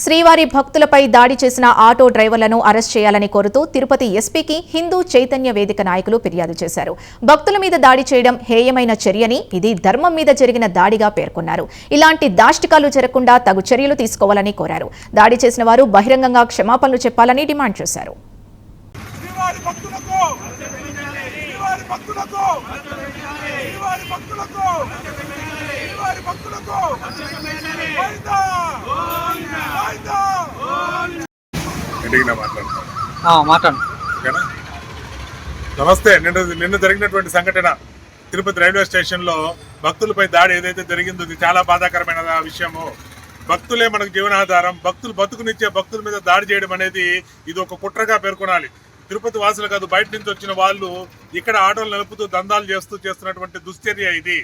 శ్రీవారి భక్తులపై దాడి చేసిన ఆటో డ్రైవర్లను అరెస్ట్ చేయాలని కోరుతూ తిరుపతి ఎస్పీకి హిందూ చైతన్య వేదిక నాయకులు ఫిర్యాదు చేశారు. భక్తుల మీద దాడి చేయడం హేయమైన చర్యని ఇది ధర్మం మీద జరిగిన దాడిగా పేర్కొన్నారు. ఇలాంటి దాష్టికాలు జరగకుండా తగు చర్యలు తీసుకోవాలని కోరారు. దాడి చేసిన వారు బహిరంగంగా క్షమాపణలు చెప్పాలని డిమాండ్ చేశారు. శ్రీవారి భక్తులకు! శ్రీవారి భక్తులకు! శ్రీవారి భక్తులకు! శ్రీవారి భక్తులకు! మాట్లాడతాను మాట్లాడు. ఓకేనా? నమస్తే నిన్న నిన్న జరిగినటువంటి సంఘటన తిరుపతి రైల్వే స్టేషన్లో భక్తులపై దాడి ఏదైతే జరిగిందో ఇది చాలా బాధాకరమైన విషయము. భక్తులే మనకు జీవనాధారం భక్తులు బతుకునిచ్చే భక్తుల మీద దాడి చేయడం అనేది ఇది ఒక కుట్రగా పేర్కొనాలి. తిరుపతి వాసులు కాదు బయట నుంచి వచ్చిన వాళ్ళు ఇక్కడ ఆటోలు నలుపుతూ దందాలు చేస్తూ చేస్తున్నటువంటి దుశ్చర్య ఇది.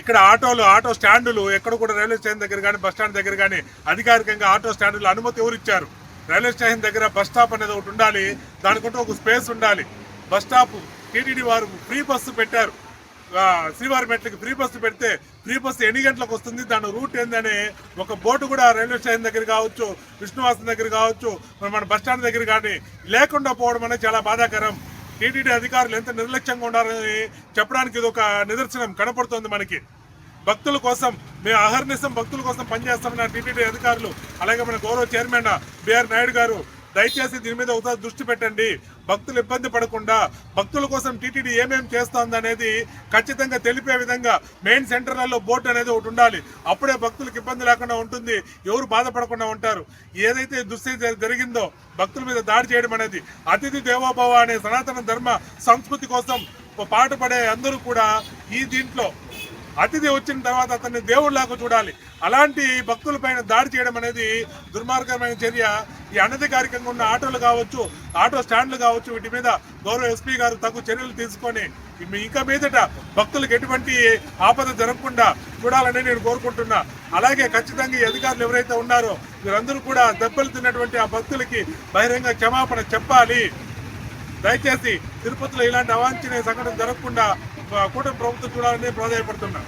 ఇక్కడ ఆటోలు ఆటో స్టాండులు ఎక్కడ కూడా రైల్వే స్టేషన్ దగ్గర కానీ బస్ స్టాండ్ దగ్గర కానీ అధికారికంగా ఆటో స్టాండులు అనుమతి ఎవరు ఇచ్చారు రైల్వే స్టేషన్ దగ్గర బస్ స్టాప్ అనేది ఒకటి ఉండాలి. దానికంటూ ఒక స్పేస్ ఉండాలి. బస్ స్టాప్ టీటీడీ వారు ఫ్రీ బస్సు పెట్టారు. శ్రీవారి మెట్లకి ఫ్రీ బస్సు పెడితే ఫ్రీ బస్సు ఎన్ని గంటలకు వస్తుంది? దాని రూట్ ఏందని ఒక బోర్డు కూడా రైల్వే స్టేషన్ దగ్గర కావచ్చు విష్ణువాసం దగ్గర కావచ్చు మన బస్ స్టాండ్ దగ్గర కానీ లేకుండా పోవడం అనేది చాలా బాధాకరం. టీటీడీ అధికారులు ఎంత నిర్లక్ష్యంగా ఉండాలని చెప్పడానికి ఇది ఒక నిదర్శనం కనపడుతోంది మనకి. భక్తుల కోసం మేము అహర్నిశం భక్తుల కోసం పనిచేస్తామన్న టీటీడీ అధికారులు అలాగే మన గౌరవ చైర్మన్ బిఆర్ నాయుడు గారు దయచేసి దీని మీద ఉదా దృష్టి పెట్టండి. భక్తులు ఇబ్బంది పడకుండా భక్తుల కోసం టీటీడీ ఏమేమి చేస్తోంది అనేది ఖచ్చితంగా తెలిపే విధంగా మెయిన్ సెంటర్లలో బోర్డు అనేది ఒకటి ఉండాలి. అప్పుడే భక్తులకు ఇబ్బంది లేకుండా ఉంటుంది. ఎవరు బాధపడకుండా ఉంటారు. ఏదైతే దుస్థితి జరిగిందో భక్తుల మీద దాడి చేయడం అనేది అతిథి దేవోభవ అనే సనాతన ధర్మ సంస్కృతి కోసం పాటుపడే అందరూ కూడా ఈ దీంట్లో అతిథి వచ్చిన తర్వాత అతన్ని దేవుడిలాగా చూడాలి. అలాంటి భక్తులపైన దాడి చేయడం అనేది దుర్మార్గమైన చర్య. ఈ అనధికారికంగా ఉన్న ఆటోలు కావచ్చు ఆటో స్టాండ్లు కావచ్చు వీటి మీద గౌరవ ఎస్పీ గారు తగు చర్యలు తీసుకొని ఇంకా మీదట భక్తులకు ఎటువంటి ఆపద జరగకుండా చూడాలని నేను కోరుకుంటున్నా. అలాగే ఖచ్చితంగా ఈ అధికారులు ఎవరైతే ఉన్నారో వీరందరూ కూడా దెబ్బలు తిన్నటువంటి ఆ భక్తులకి బహిరంగ క్షమాపణ చెప్పాలి. దయచేసి తిరుపతిలో ఇలాంటి అవాంఛనీయ సంఘటన జరగకుండా కూటమి ప్రభుత్వం చూడాలని ప్రాధాయపడుతున్నా